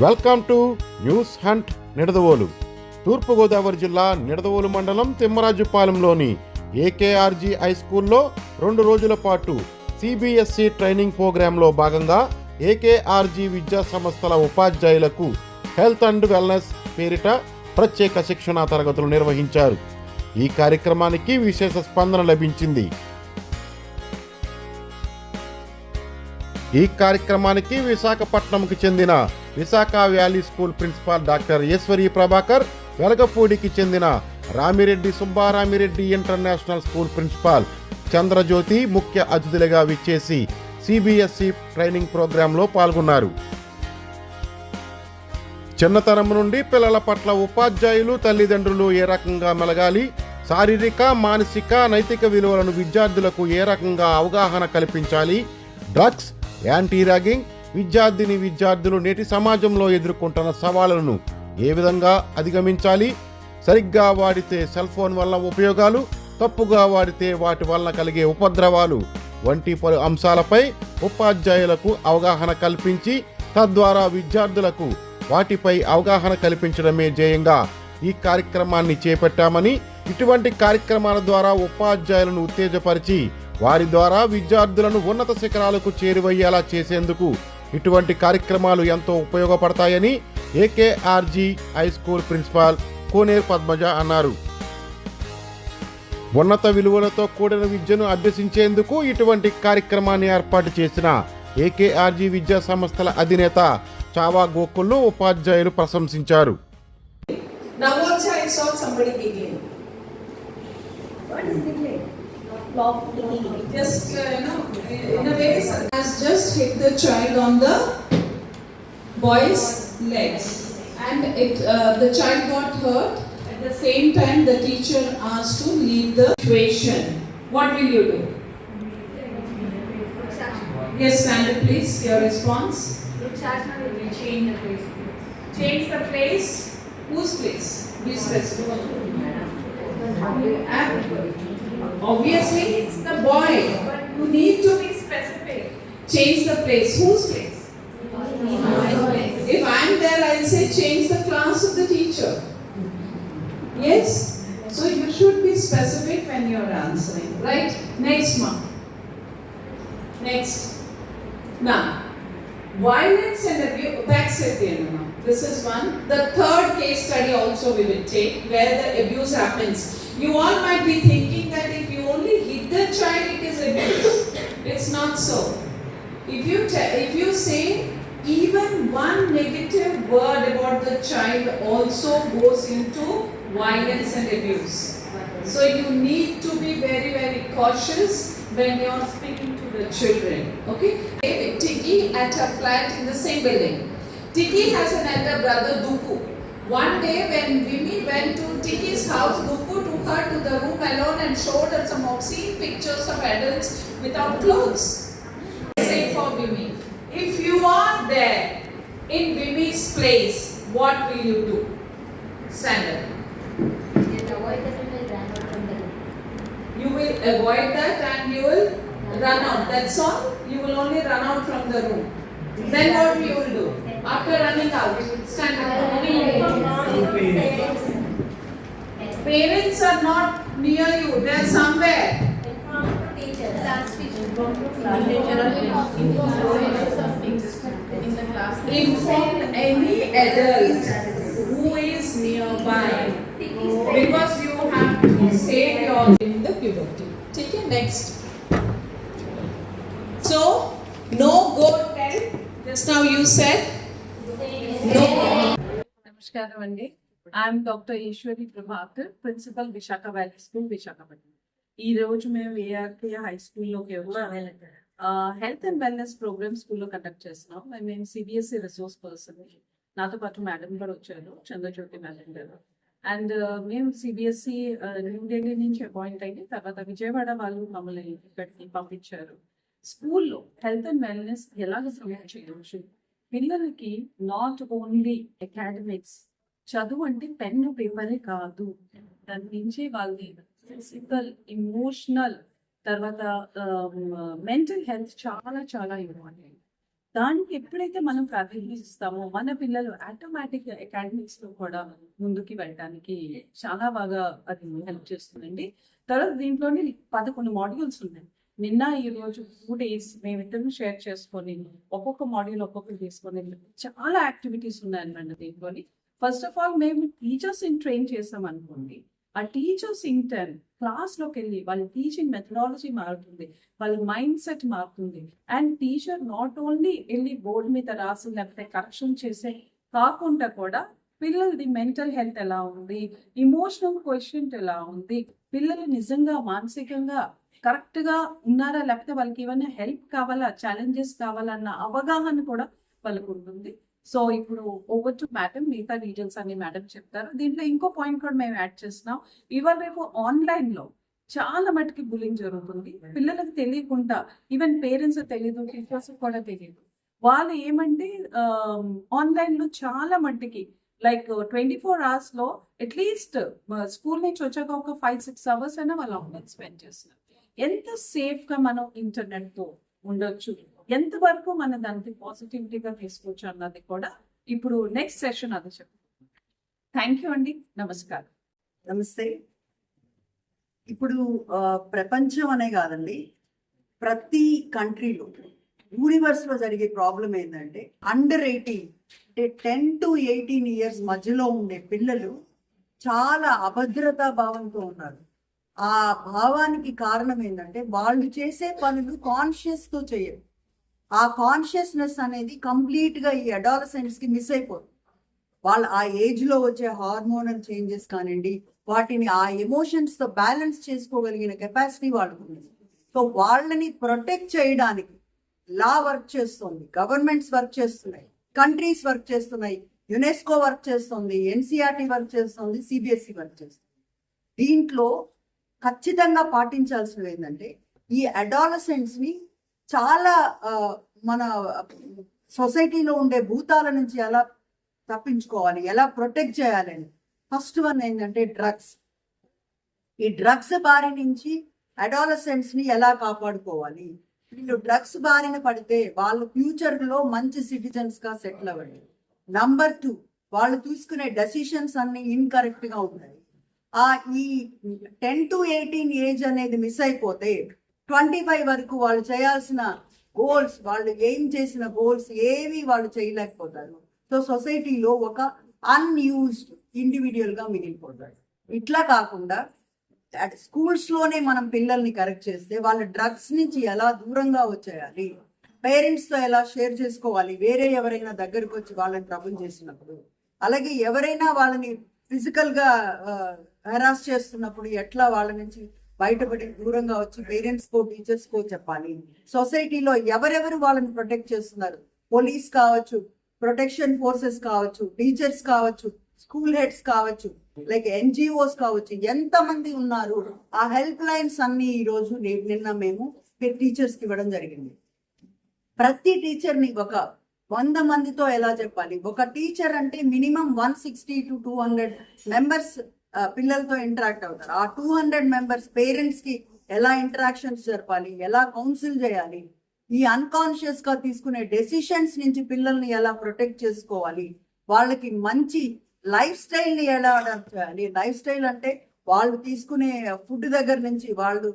Welcome to news hunt Nidadavolu. తూర్పుగోదావరి జిల్లా నిడదవోలు మండలం తిమ్మరాజుపాలెంలోని ఏకేఆర్జీ high స్కూల్లో రెండు రోజుల పాటు సిబిఎస్ఈ ట్రైనింగ్ ప్రోగ్రాంలో భాగంగా ఏకేఆర్జీ విద్యా సంస్థల ఉపాధ్యాయులకు హెల్త్ అండ్ వెల్నెస్ పేరిట ప్రత్యేక శిక్షణా తరగతులు నిర్వహించారు. ఈ కార్యక్రమానికి విశేష స్పందన లభించింది. ఈ కార్యక్రమానికి విశాఖపట్నంకు చెందిన Visakha valley school principal doctor Eswari Prabhakar వెలగపూడికి చెందిన Ramireddy Subbaramireddy international school principal Chandrajyothi ముఖ్య అతిథులుగా విచ్చేసి సిబిఎస్ఈ ట్రైనింగ్ ప్రోగ్రాంలో పాల్గొన్నారు. చిన్నతనం నుండి పిల్లల పట్ల ఉపాధ్యాయులు తల్లిదండ్రులు ఏ రకంగా మెలగాలి శారీరక మానసిక నైతిక విలువలను విద్యార్థులకు ఏ రకంగా అవగాహన కల్పించాలి డ్రగ్స్ యాంటీ ర్యాగింగ్ విద్యార్థిని విద్యార్థులు నేటి సమాజంలో ఎదుర్కొంటున్న సవాళ్ళను ఏ విధంగా అధిగమించాలి? సరిగ్గా వాడితే సెల్ ఫోన్ వల్ల ఉపయోగాలు తప్పుగా వాడితే వాటి వలన కలిగే ఉపద్రవాలు వంటి పలు అంశాలపై ఉపాధ్యాయులకు అవగాహన కల్పించి తద్వారా విద్యార్థులకు వాటిపై అవగాహన కల్పించడమే ధ్యేయంగా ఈ కార్యక్రమాన్ని చేపట్టామని ఇటువంటి కార్యక్రమాల ద్వారా ఉపాధ్యాయులను ఉత్తేజపరిచి వారి ద్వారా విద్యార్థులను ఉన్నత శిఖరాలకు చేరువయ్యేలా చేసేందుకు ఇటువంటి కార్యక్రమాలు ఎంతో ఉపయోగపడతాయని A K R G high school principal Koneru Padmaja అన్నారు ఉన్నత విలువలతో కూడిన విద్యను అభ్యసించేందుకు ఇటువంటి కార్యక్రమాన్ని ఏర్పాటు చేసిన ఏకేఆర్జీ విద్యా సంస్థల అధినేత చావా గోకుల్ను ఉపాధ్యాయులు ప్రశంసించారు Now also I saw somebody giggling. What is giggling? Just, uh, you know, in a way, sir, has just hit the child on the boy's legs. And it, uh, the child got hurt. At the same time, the teacher asked to leave the situation. What will you do? Yes, Sandra, please, your response. Looks as now we change the place. Change the place. Whose place? Be specific. Obviously, it's the boy, but you need to be specific. Change the place. Whose place? If I'm there, I'll say change the class of the teacher. Yes? So you should be specific when you're answering. Right? Next mark. Next. Now, violence and abuse. That's it, Yanuma. This is one. The third case study also we will take where the abuse happens. You all might be thinking that if you only hit the child, it is abuse. It's not so. If you if you say even one negative word about the child also goes into violence and abuse. So you need to be very very cautious when you are speaking to the children. Okay? Tiki at her flat in the same building. Tiki has an elder brother Duku. One day when Vimi went to Tiki's house, Duku took her to the room alone and showed her some obscene pictures of adults without clothes. Say for Vimi, if you are there in Vimi's place, what will you do? Stand up. And avoid the people run out from the room. You will avoid that and you will run out. That's all. You will only run out from the room. Then what will you will do? After running out, stand up. Parents are not near you, they are somewhere. Inform any adult who is nearby because you have to save your in the puberty. Take it next. So, no go tell. Just now you said no. Namaskaram. I'm doctor Eswari Prabhakar principal Visakha valley school Visakhapatnam ఈ రోజు మేము ARK high స్కూల్లోకి health and wellness programme స్కూల్లో conduct చేస్తున్నాం. మేము CBSE resource person నాతో పాటు madam కూడా వచ్చారు చంద్రజ్యోతి మేడం గారు. అండ్ uh, మేము సిబిఎస్ఈ న్యూ ఢిల్లీ నుంచి అపాయింట్ అయ్యి తర్వాత విజయవాడ వాళ్ళు మమ్మల్ని ఇక్కడికి పంపించారు. స్కూల్లో హెల్త్ అండ్ వెల్నెస్ ఎలాగ సమయం చేయవచ్చు? పిల్లలకి నాట్ ఓన్లీ అకాడమిక్స్ చదువు అంటే పెన్ను పేపరే కాదు. దాని నుంచి వాళ్ళని ఫిజికల్ ఇమోషనల్ తర్వాత మెంటల్ హెల్త్ చాలా చాలా ఇంపార్టెంట్. దానికి ఎప్పుడైతే మనం ప్రాధాన్యత ఇస్తామో మన పిల్లలు ఆటోమేటిక్ అకాడమిక్స్లో కూడా ముందుకి వెళ్ళడానికి చాలా బాగా అది హెల్ప్ చేస్తుందండి. తర్వాత దీంట్లోనే పదకొండు మాడ్యూల్స్ ఉన్నాయి. నిన్న ఈ రోజు టూ డేస్ మేమిద్దరం షేర్ చేసుకొని ఒక్కొక్క మాడ్యూల్ ఒక్కొక్కరు తీసుకొని చాలా యాక్టివిటీస్ ఉన్నాయన్నమాట దీంట్లోని. ఫస్ట్ ఆఫ్ ఆల్ మేము టీచర్స్ ఇన్ ట్రైన్ చేస్తాం అనుకోండి. ఆ టీచర్స్ ఇంటర్న్ క్లాస్లోకి వెళ్ళి వాళ్ళ టీచింగ్ మెథడాలజీ మారుతుంది వాళ్ళ మైండ్ సెట్ మారుతుంది. అండ్ టీచర్ నాట్ ఓన్లీ వెళ్ళి బోర్డు మీద రాసి లేకపోతే కరెక్షన్ చేసే కాకుండా కూడా పిల్లలది మెంటల్ హెల్త్ ఎలా ఉంది ఇమోషనల్ క్వశ్చన్ ఎలా ఉంది పిల్లలు నిజంగా మానసికంగా కరెక్ట్గా ఉన్నారా లేకపోతే వాళ్ళకి ఏమైనా హెల్ప్ కావాలా ఛాలెంజెస్ కావాలా అన్న అవగాహన కూడా వాళ్ళకు ఉంటుంది. సో ఇప్పుడు ఓవర్ టు మేడం మిగతా డీటెయిల్స్ అన్ని మేడం చెప్తారు. దీంట్లో ఇంకో పాయింట్ కూడా మేము యాడ్ చేస్తున్నాం. ఇవాళ రేపు ఆన్లైన్లో చాలా మటుకి బులింగ్ జరుగుతుంది. పిల్లలకు తెలియకుండా ఈవెన్ పేరెంట్స్ తెలియదు టీచర్స్ కూడా తెలియదు వాళ్ళు ఏమంటే ఆన్లైన్లో చాలా మట్టుకి లైక్ ట్వంటీ ఫోర్ అవర్స్లో అట్లీస్ట్ స్కూల్ నుంచి వచ్చాక ఒక ఫైవ్ సిక్స్ అవర్స్ అయినా వాళ్ళు ఆన్లైన్ స్పెండ్ చేస్తున్నారు. ఎంత సేఫ్గా మనం ఇంటర్నెట్తో ఉండొచ్చు? ఎంత వరకు మన దానికి పాజిటివిటీగా తీసుకోవచ్చు అన్నది కూడా ఇప్పుడు నెక్స్ట్ సెషన్ అది చెప్పుకుంటాం థ్యాంక్ యూ అండి. నమస్కారం. నమస్తే. ఇప్పుడు ప్రపంచం అనే కాదండి ప్రతి కంట్రీలో యూనివర్స్లో జరిగే ప్రాబ్లం ఏంటంటే అండర్ ఎయిటీన్ అంటే టెన్ టు ఎయిటీన్ ఇయర్స్ మధ్యలో ఉండే పిల్లలు చాలా అభద్రతా భావంతో ఉన్నారు. ఆ భావానికి కారణం ఏంటంటే వాళ్ళు చేసే పనులు కాన్షియస్తో చేయరు. ఆ కాన్షియస్నెస్ అనేది కంప్లీట్గా ఈ అడాలసెంట్స్కి మిస్ అయిపోతుంది వాళ్ళ ఆ ఏజ్లో వచ్చే హార్మోనల్ చేంజెస్ కానివ్వండి వాటిని ఆ ఎమోషన్స్తో బ్యాలెన్స్ చేసుకోగలిగిన కెపాసిటీ వాళ్ళకు ఉంది. సో వాళ్ళని ప్రొటెక్ట్ చేయడానికి లా వర్క్ చేస్తుంది గవర్నమెంట్స్ వర్క్ చేస్తున్నాయి కంట్రీస్ వర్క్ చేస్తున్నాయి యునెస్కో వర్క్ చేస్తుంది ఎన్సీఆర్టీ వర్క్ చేస్తుంది సిబిఎస్ఈ వర్క్ చేస్తుంది. దీంట్లో ఖచ్చితంగా పాటించాల్సినవి ఏంటంటే ఈ అడాలసెంట్స్ని చాలా మన సొసైటీలో ఉండే భూతాల నుంచి ఎలా తప్పించుకోవాలి ఎలా ప్రొటెక్ట్ చేయాలని. ఫస్ట్ వన్ ఏంటంటే డ్రగ్స్. ఈ డ్రగ్స్ బారి నుంచి అడాలసెంట్స్ని ఎలా కాపాడుకోవాలి? వీళ్ళు డ్రగ్స్ బారిన పడితే వాళ్ళు ఫ్యూచర్లో మంచి సిటిజన్స్గా సెటిల్ అవ్వండి నంబర్ టూ వాళ్ళు తీసుకునే డెసిషన్స్ అన్ని ఇన్కరెక్ట్గా ఉన్నాయి ఆ ఈ టెన్ టు ఎయిటీన్ ఏజ్ అనేది మిస్ అయిపోతే ట్వంటీ ఫైవ్ వరకు వాళ్ళు చేయాల్సిన గోల్స్ వాళ్ళు ఏం చేసిన గోల్స్ ఏవి వాళ్ళు చేయలేకపోతారు. సో సొసైటీలో ఒక అన్యూజ్డ్ ఇండివిజువల్గా మిగిలిపోతారు. ఇట్లా కాకుండా స్కూల్స్లోనే మనం పిల్లల్ని కరెక్ట్ చేస్తే వాళ్ళ డ్రగ్స్ నుంచి ఎలా దూరంగా వచ్చేయాలి పేరెంట్స్తో ఎలా షేర్ చేసుకోవాలి వేరే ఎవరైనా దగ్గరకు వచ్చి వాళ్ళని ట్రబుల్ చేసినప్పుడు అలాగే ఎవరైనా వాళ్ళని ఫిజికల్గా హెరాస్ చేస్తున్నప్పుడు ఎట్లా వాళ్ళ నుంచి బయటపడి దూరంగా వచ్చి పేరెంట్స్ కో టీచర్స్ కో చెప్పాలి. సొసైటీలో ఎవరెవరు వాళ్ళని ప్రొటెక్ట్ చేస్తున్నారు? పోలీస్ కావచ్చు ప్రొటెక్షన్ ఫోర్సెస్ కావచ్చు టీచర్స్ కావచ్చు స్కూల్ హెడ్స్ కావచ్చు లైక్ ఎన్జిఓస్ కావచ్చు ఎంత మంది ఉన్నారు? ఆ హెల్ప్ లైన్స్ అన్ని ఈ రోజు నిన్న మేము టీచర్స్కి ఇవ్వడం జరిగింది. ప్రతి టీచర్ని ఒక వంద మందితో ఎలా చెప్పాలి? ఒక టీచర్ అంటే minimum one sixty to two hundred members పిల్లలతో ఇంటరాక్ట్ అవుతారు. ఆ టూ హండ్రెడ్ మెంబర్స్ పేరెంట్స్కి ఎలా ఇంటరాక్షన్స్ జరపాలి ఎలా కౌన్సిల్ చేయాలి ఈ అన్కాన్షియస్గా తీసుకునే డెసిషన్స్ నుంచి పిల్లల్ని ఎలా ప్రొటెక్ట్ చేసుకోవాలి వాళ్ళకి మంచి లైఫ్ స్టైల్ని ఎలా చేయాలి లైఫ్ స్టైల్ అంటే వాళ్ళు తీసుకునే ఫుడ్ దగ్గర నుంచి వాళ్ళు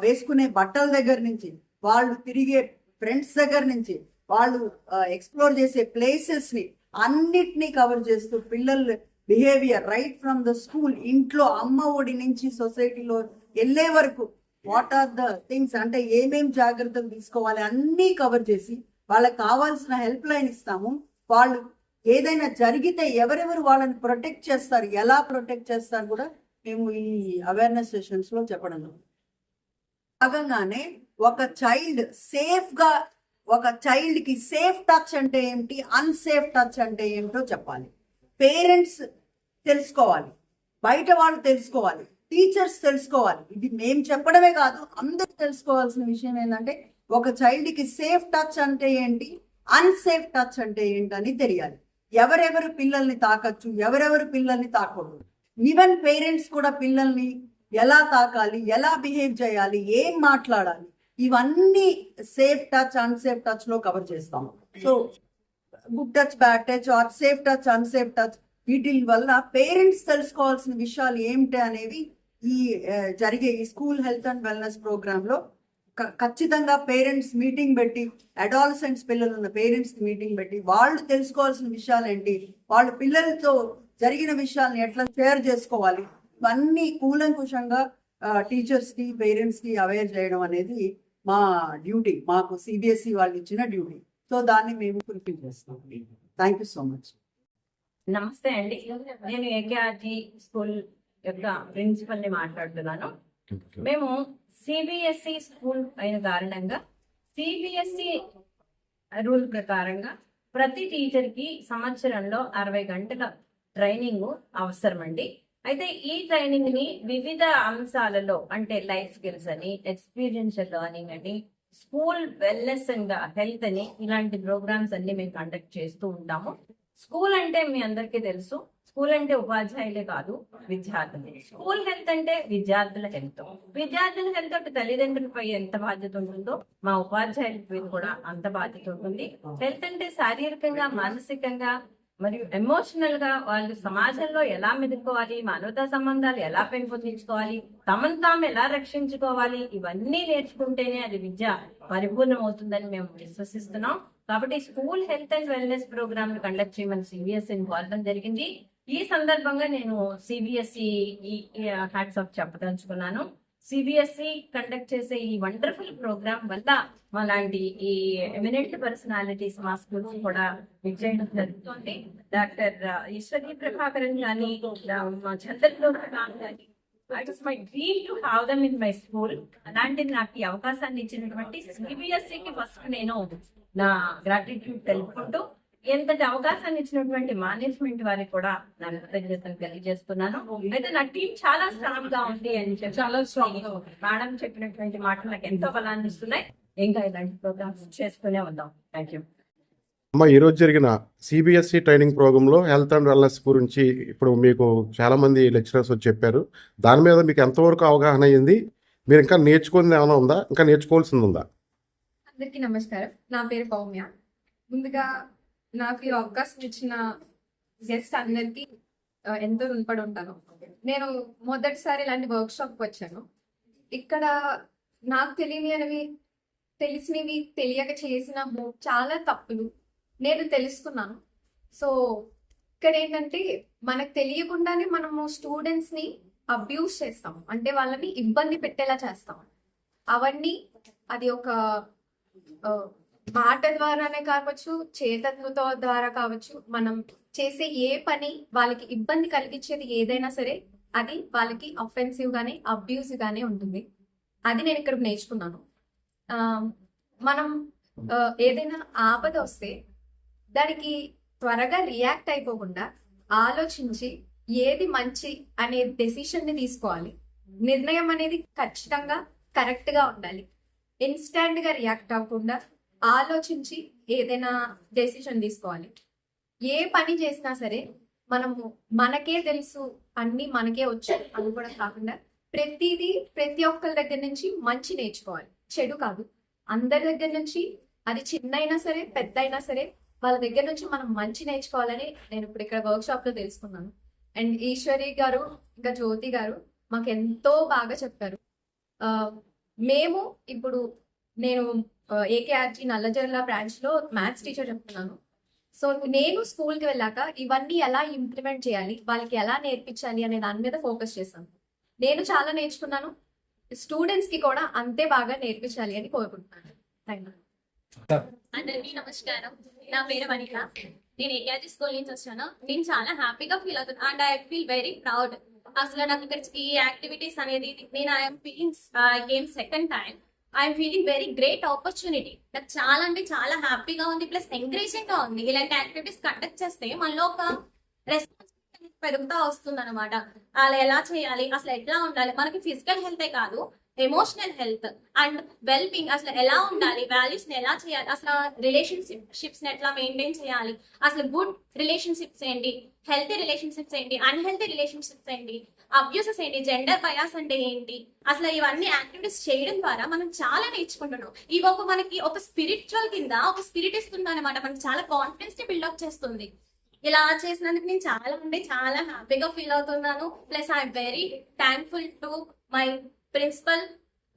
వేసుకునే బట్టల దగ్గర నుంచి వాళ్ళు తిరిగే ఫ్రెండ్స్ దగ్గర నుంచి వాళ్ళు ఎక్స్ప్లోర్ చేసే ప్లేసెస్ని అన్నిటినీ కవర్ చేస్తూ పిల్లలు behaviour right from the school ఇంట్లో అమ్మ ఒడి నుంచి సొసైటీలో వెళ్ళే వరకు వాట్ ఆర్ ద థింగ్స్ అంటే ఏమేం జాగ్రత్తలు తీసుకోవాలి అన్నీ కవర్ చేసి వాళ్ళకి కావాల్సిన హెల్ప్ లైన్ ఇస్తాము. వాళ్ళు ఏదైనా జరిగితే ఎవరెవరు వాళ్ళని ప్రొటెక్ట్ చేస్తారు ఎలా ప్రొటెక్ట్ చేస్తారు కూడా మేము ఈ అవేర్నెస్ సెషన్స్లో చెప్పడం భాగంగానే ఒక చైల్డ్ సేఫ్గా ఒక చైల్డ్కి సేఫ్ టచ్ అంటే ఏమిటి అన్సేఫ్ టచ్ అంటే ఏమిటో చెప్పాలి. పేరెంట్స్ తెలుసుకోవాలి. బయట వాళ్ళు తెలుసుకోవాలి. టీచర్స్ తెలుసుకోవాలి. ఇది మేము చెప్పడమే కాదు అందరూ తెలుసుకోవాల్సిన విషయం ఏంటంటే ఒక చైల్డ్కి సేఫ్ టచ్ అంటే ఏంటి? అన్సేఫ్ టచ్ అంటే ఏంటని తెలియాలి. ఎవరెవరు పిల్లల్ని తాకచ్చు ఎవరెవరు పిల్లల్ని తాకూడదు. ఈవెన్ పేరెంట్స్ కూడా పిల్లల్ని ఎలా తాకాలి ఎలా బిహేవ్ చేయాలి ఏం మాట్లాడాలి ఇవన్నీ సేఫ్ టచ్ అన్సేఫ్ టచ్లో కవర్ చేస్తాము. So good touch bad touch or safe touch unsafe touch వీటి వల్ల పేరెంట్స్ తెలుసుకోవాల్సిన విషయాలు ఏమిటి అనేది ఈ జరిగే ఈ స్కూల్ హెల్త్ అండ్ వెల్నెస్ ప్రోగ్రామ్లో ఖచ్చితంగా పేరెంట్స్ మీటింగ్ పెట్టి అడాలసెంట్స్ పిల్లలు ఉన్న పేరెంట్స్ మీటింగ్ పెట్టి వాళ్ళు తెలుసుకోవాల్సిన విషయాలు ఏంటి వాళ్ళ పిల్లలతో జరిగిన విషయాల్ని ఎట్లా షేర్ చేసుకోవాలి ఇవన్నీ కూలంకుషంగా టీచర్స్కి పేరెంట్స్కి అవేర్ చేయడం అనేది మా డ్యూటీ మాకు సిబిఎస్ఈ వాళ్ళు ఇచ్చిన డ్యూటీ. సో దాన్ని మేము ఫుల్ఫిల్ చేస్తాం. థ్యాంక్ యూ సో మచ్ నమస్తే అండి. నేను ఏకేఆర్జీ స్కూల్ యొక్క ప్రిన్సిపల్ని మాట్లాడుతున్నాను మేము సిబిఎస్ఈ స్కూల్ అయిన కారణంగా సిబిఎస్ఈ రూల్ ప్రకారంగా ప్రతి టీచర్కి సంవత్సరంలో అరవై గంటల ట్రైనింగ్ అవసరం అండి అయితే ఈ ట్రైనింగ్ని వివిధ అంశాలలో అంటే లైఫ్ స్కిల్స్ అని ఎక్స్పీరియన్షియల్ లెర్నింగ్ అని స్కూల్ వెల్నెస్ అండ్ హెల్త్ అని ఇలాంటి ప్రోగ్రామ్స్ అన్ని మేము కండక్ట్ చేస్తూ ఉంటాము. స్కూల్ అంటే మీ అందరికీ తెలుసు. స్కూల్ అంటే ఉపాధ్యాయులే కాదు విద్యార్థులు. స్కూల్ హెల్త్ అంటే విద్యార్థుల హెల్త్. విద్యార్థుల హెల్త్ అంటే తల్లిదండ్రులపై ఎంత బాధ్యత ఉంటుందో మా ఉపాధ్యాయుల మీద కూడా అంత బాధ్యత ఉంటుంది. హెల్త్ అంటే శారీరకంగా మానసికంగా మరియు ఎమోషనల్గా వాళ్ళు సమాజంలో ఎలా మెదుకోవాలి మానవతా సంబంధాలు ఎలా పెంపొందించుకోవాలి తమను తాము ఎలా రక్షించుకోవాలి ఇవన్నీ నేర్చుకుంటేనే అది విద్య పరిపూర్ణం అవుతుందని మేము విశ్వసిస్తున్నాం. కాబట్టి school health and wellness programme conduct చేయమని సిబిఎస్ఈ కోరడం జరిగింది. ఈ సందర్భంగా నేను సిబిఎస్ఈ హ్యాట్స్ ఆఫ్ చెప్పదలుచుకున్నాను. సిబిఎస్ఈ కండక్ట్ చేసే ఈ వండర్ఫుల్ ప్రోగ్రామ్ వల్ల మా లాంటి ఈ ఎమినెంట్ పర్సనాలిటీస్ మా స్కూల్స్ కూడా విజయడం జరుగుతుంది. డాక్టర్ uh, ఈశ్వరి ప్రభాకరన్ కానీ మా కానీ it is my dream to have them in my school అలాంటిది నాకు ఈ అవకాశాన్ని ఇచ్చినటువంటి సిబిఎస్ఈకి ఫస్ట్ నేను నా గ్రాటిట్యూడ్ తెలుపుకుంటూ ఎంతటి అవకాశాన్ని ఇచ్చినటువంటి మేనేజ్మెంట్ వారికి కూడా నా కృతజ్ఞతలు తెలియజేస్తున్నాను. అయితే నా టీం చాలా స్ట్రాంగ్గా ఉంది అని చెప్పి చాలా strong గా ఉంది. మేడం చెప్పినటువంటి మాటలు నాకు ఎంతో బలాన్ని ఇస్తున్నాయి. ఇంకా ఇలాంటి ప్రోగ్రామ్స్ చేస్తూనే ఉందాం. థ్యాంక్ యూ అమ్మ ఈరోజు జరిగిన సిబిఎస్ఈ ట్రైనింగ్ ప్రోగ్రాంలో హెల్త్ అండ్ వెల్నెస్ గురించి ఇప్పుడు మీకు చాలామంది లెక్చరర్స్ వచ్చి చెప్పారు. దాని మీద మీకు ఎంతవరకు అవగాహన అయ్యింది మీరు ఇంకా నేర్చుకుంది ఏమైనా ఉందా? ఇంకా నేర్చుకోవాల్సింది ఉందా? అందరికీ నమస్కారం. నా పేరు పౌమ్య. ముందుగా నాకు ఈ అవకాశం ఇచ్చిన గెస్ట్ అందరికీ ఎంతో రుణపడి ఉంటాను నేను మొదటిసారి ఇలాంటి వర్క్ షాప్కి వచ్చాను. ఇక్కడ నాకు తెలియనివి తెలిసినవి తెలియక చేసిన చాలా తప్పులు నేను తెలుసుకున్నాను. సో ఇక్కడ ఏంటంటే మనకు తెలియకుండానే మనము స్టూడెంట్స్ని అబ్యూస్ చేస్తాం అంటే వాళ్ళని ఇబ్బంది పెట్టేలా చేస్తాం అవన్నీ అది ఒక మాట ద్వారానే కావచ్చు చేతత్వతో ద్వారా కావచ్చు మనం చేసే ఏ పని వాళ్ళకి ఇబ్బంది కలిగించేది ఏదైనా సరే అది వాళ్ళకి అఫెన్సివ్ గానే అబ్యూసివ్ గానే ఉంటుంది. అది నేను ఇక్కడ నేర్చుకున్నాను. మనం ఏదైనా ఆపద వస్తే దానికి త్వరగా రియాక్ట్ అయిపోకుండా ఆలోచించి ఏది మంచి అనే డెసిషన్ని తీసుకోవాలి. నిర్ణయం అనేది ఖచ్చితంగా కరెక్ట్గా ఉండాలి. ఇన్స్టాంట్గా రియాక్ట్ అవ్వకుండా ఆలోచించి ఏదైనా డెసిషన్ తీసుకోవాలి. ఏ పని చేసినా సరే మనము మనకే తెలుసు అన్ని మనకే వచ్చు అని కూడా కాకుండా ప్రతిదీ ప్రతి ఒక్కరి దగ్గర నుంచి మంచి నేర్చుకోవాలి. చెడు కాదు. అందరి దగ్గర నుంచి అది చిన్న అయినా సరే పెద్ద అయినా సరే వాళ్ళ దగ్గర నుంచి మనం మంచి నేర్చుకోవాలని నేను ఇప్పుడు ఇక్కడ వర్క్ షాప్లో తెలుసుకున్నాను. అండ్ ఈశ్వరి గారు ఇంకా జ్యోతి గారు మాకు ఎంతో బాగా చెప్పారు. ఆ, మేము ఇప్పుడు నేను ఏకేఆర్జీ నల్లజర్ల బ్రాంచ్లో మ్యాథ్స్ టీచర్ చెప్తున్నాను. సో నేను స్కూల్కి వెళ్ళాక ఇవన్నీ ఎలా ఇంప్లిమెంట్ చేయాలి వాళ్ళకి ఎలా నేర్పించాలి అనే దాని మీద ఫోకస్ చేశాను. నేను చాలా నేర్చుకున్నాను. స్టూడెంట్స్కి కూడా అంతే బాగా నేర్పించాలి అని కోరుకుంటున్నాను. థ్యాంక్ యూ అందరికీ నమస్కారం. నా పేరు మణిక నేను ఏఆర్జీ స్కూల్ నుంచి వచ్చాను. నేను చాలా హ్యాపీగా ఫీల్ అవుతున్నాను and I feel very proud అసలు నాకు ఇక్కడ ఈ యాక్టివిటీస్ అనేది నేను I'm feeling game second time I'm feeling very great opportunity నాకు చాలా అంటే చాలా హ్యాపీగా ఉంది ప్లస్ ఎంకరేజింగ్గా ఉంది. ఇలాంటి యాక్టివిటీస్ కండక్ట్ చేస్తే మనలో ఒక రెస్పాన్సిబిలిటీ పెరుగుతూ వస్తుంది అనమాట అలా ఎలా చేయాలి? అసలు ఎట్లా ఉండాలి? మనకి ఫిజికల్ హెల్తే కాదు. Emotional health and well being అసలు ఎలా ఉండాలి? వాల్యూస్ని ఎలా చేయాలి? అసలు రిలేషన్షిప్స్ని ఎట్లా మెయింటైన్ చేయాలి? అసలు గుడ్ రిలేషన్షిప్స్ ఏంటి? హెల్తీ రిలేషన్షిప్స్ ఏంటి? అన్హెల్తీ రిలేషన్షిప్స్ ఏంటి? అబ్యూసెస్ ఏంటి? జెండర్ బయాస్ అంటే ఏంటి? అసలు ఇవన్నీ యాక్టివిటీస్ చేయడం ద్వారా మనం చాలా నేర్చుకుంటున్నాం. ఇవి ఒక మనకి ఒక స్పిరిచువల్ కింద ఒక స్పిరిట్ ఇస్తుంది అనమాట మనకి చాలా కాన్ఫిడెన్స్ని బిల్డప్ చేస్తుంది. ఇలా చేసినందుకు నేను చాలా అంటే చాలా హ్యాపీగా ఫీల్ అవుతున్నాను. Plus I'm very thankful to my principal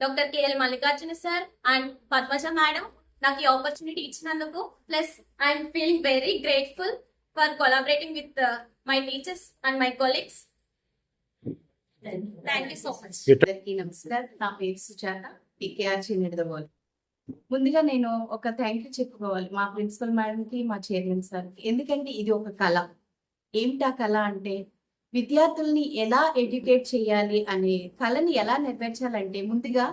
doctor K L Mallikarjuna sir and Padmaja madam నాకు ఈ ఆపర్చునిటీ ఇచ్చినందుకు plus I'm feeling very grateful for collaborating with uh, my teachers and my colleagues. Thank you so much అందరికీ నమస్కారం. నా పేరు సుజాత పికేఆర్జీ నిడదవోలు ముందుగా నేను ఒక థ్యాంక్ యూ చెప్పుకోవాలి మా ప్రిన్సిపల్ మేడంకి మా చైర్మన్ సార్కి. ఎందుకంటే ఇది ఒక కళ. ఏమిటా కళ అంటే విద్యార్థుల్ని ఎలా ఎడ్యుకేట్ చేయాలి అనే కళని ఎలా నెరవేర్చాలంటే ముందుగా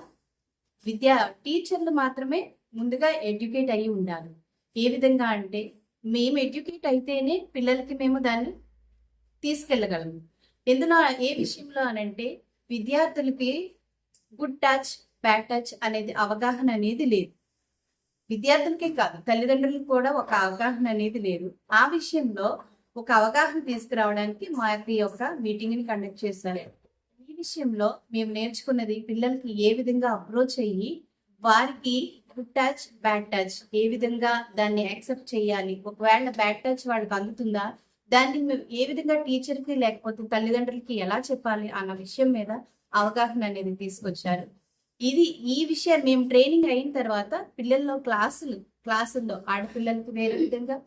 విద్యా టీచర్లు మాత్రమే ముందుగా ఎడ్యుకేట్ అయి ఉండాలి. ఏ విధంగా అంటే మేము ఎడ్యుకేట్ అయితేనే పిల్లలకి మేము దాన్ని తీసుకెళ్ళగలము ఎందున ఏ విషయంలో అనంటే విద్యార్థులకి గుడ్ టచ్ బ్యాడ్ టచ్ అనేది అవగాహన అనేది లేదు. విద్యార్థులకే కాదు తల్లిదండ్రులకు కూడా ఒక అవగాహన అనేది లేదు. ఆ విషయంలో ఒక అవగాహన తీసుకురావడానికి మా యొక్క ఈ యొక్క మీటింగ్ని కండక్ట్ చేశారు. ఈ విషయంలో మేము నేర్చుకున్నది పిల్లలకి ఏ విధంగా అప్రోచ్ అయ్యి వారికి గుడ్ టచ్ బ్యాడ్ టచ్ ఏ విధంగా దాన్ని యాక్సెప్ట్ చేయాలి? ఒకవేళ బ్యాడ్ టచ్ వాళ్ళకి అందుతుందా? దాన్ని మేము ఏ విధంగా టీచర్కి లేకపోతే తల్లిదండ్రులకి ఎలా చెప్పాలి అన్న విషయం మీద అవగాహన అనేది తీసుకొచ్చారు. ఇది ఈ విషయం మేము ట్రైనింగ్ అయిన తర్వాత పిల్లల్లో క్లాసులు క్లాసుల్లో ఆడపిల్లలకి వేరే విధంగా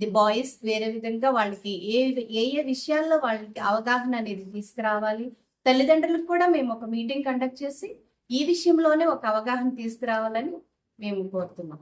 ది బాయ్స్ వేరే విధంగా వాళ్ళకి ఏ ఏ ఏ విషయాల్లో వాళ్ళకి అవగాహన అనేది తీసుకురావాలి. తల్లిదండ్రులకు కూడా మేము ఒక మీటింగ్ కండక్ట్ చేసి ఈ విషయంలోనే ఒక అవగాహన తీసుకురావాలని మేము కోరుతున్నాం.